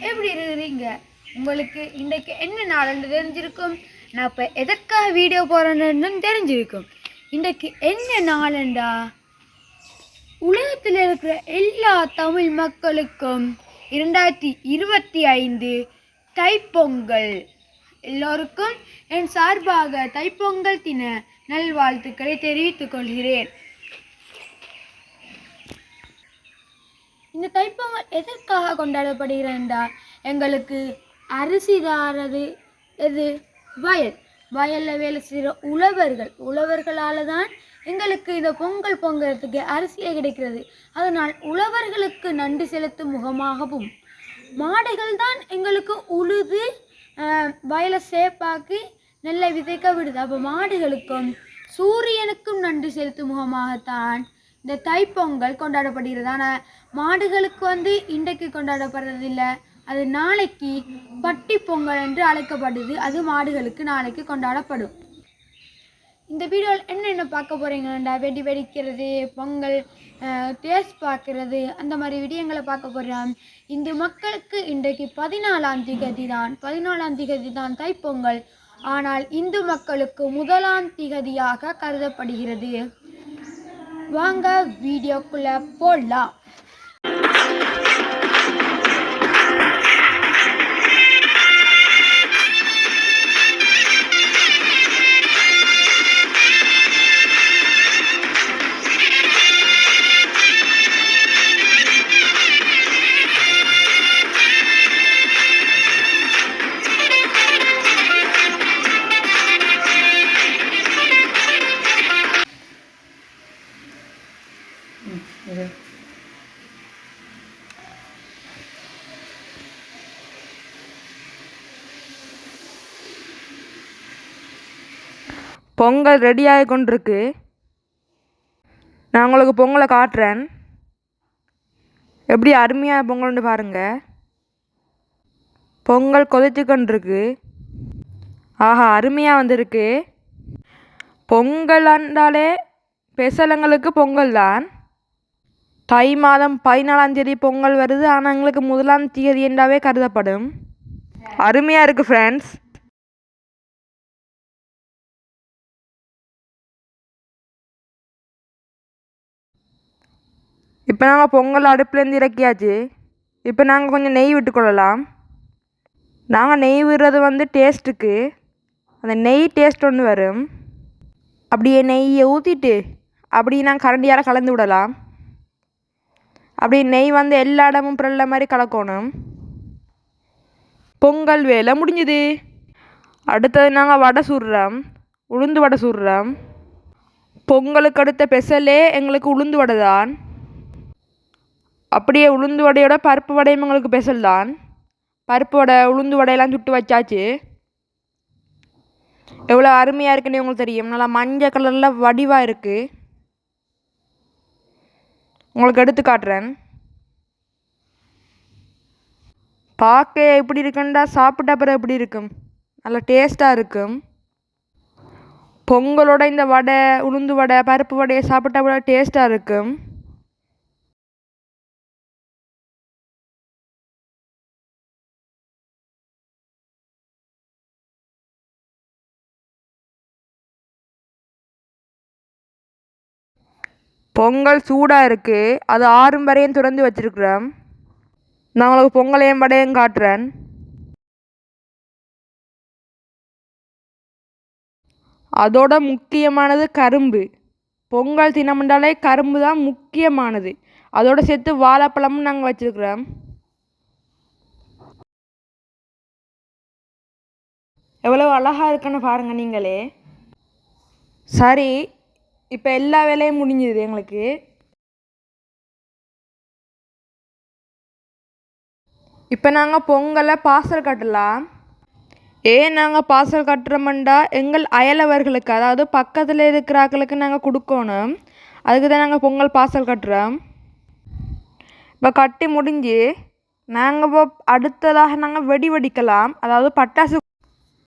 எப்படி இருக்கிறீங்க உங்களுக்கு இன்றைக்கு என்ன நாளுன்னு தெரிஞ்சிருக்கும்? நான் இப்போ எதற்காக வீடியோ போகிறேன்னு தெரிஞ்சிருக்கும். இன்றைக்கு என்ன நாளண்டா உலகத்தில் இருக்கிற எல்லா தமிழ் மக்களுக்கும் இரண்டாயிரத்தி இருபத்தி ஐந்து தைப்பொங்கல். எல்லோருக்கும் என் சார்பாக தைப்பொங்கல் தின நல்வாழ்த்துக்களை தெரிவித்துக் கொள்கிறேன். இந்த தைப்பொங்கல் எதற்காக கொண்டாடப்படுகிறதா எங்களுக்கு அரிசி தாரது எது? வயல். வயலில் வேலை செய்கிற உழவர்கள். உழவர்களால் தான் எங்களுக்கு இந்த பொங்கல் பொங்கிறதுக்கு அரிசியே கிடைக்கிறது. அதனால் உழவர்களுக்கு நன்றி செலுத்தும் முகமாகவும் மாடுகள் தான் எங்களுக்கு உழுது வயலை சேப்பாக்கி நெல்லை விதைக்க விடுது. அப்போ மாடுகளுக்கும் சூரியனுக்கும் நன்றி செலுத்தும் முகமாகத்தான் இந்த தைப்பொங்கல் கொண்டாடப்படுகிறது ஆனால் மாடுகளுக்கு வந்து இன்றைக்கு கொண்டாடப்படுறதில்ல. அது நாளைக்கு பட்டி பொங்கல் என்று அழைக்கப்படுது. அது மாடுகளுக்கு நாளைக்கு கொண்டாடப்படும். இந்த வீடியோவில் என்னென்ன பார்க்க போகிறீங்கண்டா வெடி வெடிக்கிறது பொங்கல் டேஸ்ட் பார்க்கறது அந்த மாதிரி விடயங்களை பார்க்க போகிறோம் இந்து மக்களுக்கு இன்றைக்கு பதினாலாம் திகதி தான் பதினாலாம் திகதி தான் தைப்பொங்கல். ஆனால் இந்து மக்களுக்கு முதலாம் திகதியாக கருதப்படுகிறது. வாங்க வீடியோக்குள்ளே போடலாம் பொங்கல் ரெடி ஆகி கொண்டிருக்கு நான் உங்களுக்கு பொங்கலை காட்டுறேன். எப்படி அருமையாக பொங்கல்னு பாருங்கள் பொங்கல் கொதிச்சு கொண்டிருக்கு ஆஹா அருமையாக வந்திருக்கு. பொங்கல் என்றாலே பெசலங்களுக்கு பொங்கல் தான். தை மாதம் பதினாலாம் தேதி பொங்கல் வருது. ஆனால் எங்களுக்கு முதலாம் தேதி என்றாவே கருதப்படும். அருமையாக இருக்குது ஃப்ரெண்ட்ஸ் இப்போ நாங்கள் பொங்கல் அடுப்புலேருந்து இறக்கியாச்சு. இப்போ நாங்கள் கொஞ்சம் நெய் விட்டுக்கொள்ளலாம் நாங்கள் நெய் விடுறது வந்து டேஸ்ட்டுக்கு அந்த நெய் டேஸ்ட் ஒன்று வரும். அப்படியே நெய்யை ஊற்றிட்டு அப்படியே நாங்கள் கரண்டியால் கலந்து விடலாம். அப்படி நெய் வந்து எல்லா இடமும் பிறல்ல மாதிரி கலக்கணும். பொங்கல் வேலை முடிஞ்சுது. அடுத்தது நாங்கள் வடை சுடுறோம். உளுந்து வடை சுடுறோம். பொங்கலுக்கு அடுத்த பெசலே எங்களுக்கு உளுந்து வடை தான் அப்படியே உளுந்து வடையோட பருப்பு வடையும் எங்களுக்கு ஸ்பெஷல் தான். பருப்பு வடை உளுந்து வடையெல்லாம் சுட்டு வச்சாச்சு. எவ்வளோ அருமையாக இருக்குன்னு உங்களுக்கு தெரியும். நல்லா மஞ்சள் கலரில் வடிவாக இருக்குது உங்களுக்கு எடுத்து காட்டுறேன். பார்க்க எப்படி இருக்குண்டா சாப்பிட்ட பிறகு எப்படி இருக்கும்? நல்லா டேஸ்ட்டாக இருக்கும். பொங்கலோட இந்த வடை உளுந்து வடை பருப்பு வடையை சாப்பிட்டா கூட டேஸ்ட்டாக இருக்கும். பொங்கல் சூடாக இருக்குது அது ஆறும் வரையும் திறந்து வச்சிருக்கிறோம். நான் உங்களுக்கு பொங்கலையும் வடையும் காட்டுறேன். அதோட முக்கியமானது கரும்பு. பொங்கல் தினம்ன்றாலே கரும்பு தான் முக்கியமானது. அதோட சேர்த்து வாழைப்பழமும் நாங்கள் வச்சுருக்குறோம். எவ்வளோ அழகாக இருக்குன்னு பாருங்கள் நீங்களே. சரி இப்போ எல்லா வேலையும் முடிஞ்சுது எங்களுக்கு. இப்போ நாங்கள் பொங்கலை பார்சல் கட்டலாம். ஏன் நாங்கள் பார்சல் கட்டுறோம்டா? எங்கள் அயலவர்களுக்கு அதாவது பக்கத்தில் இருக்கிறாக்களுக்கு நாங்கள் கொடுக்கணும். அதுக்கு தான் நாங்கள் பொங்கல் பார்சல் கட்டுறோம். இப்போ கட்டி முடிஞ்சு நாங்கள் இப்போ அடுத்ததாக நாங்கள் வெடி வெடிக்கலாம். அதாவது பட்டாசு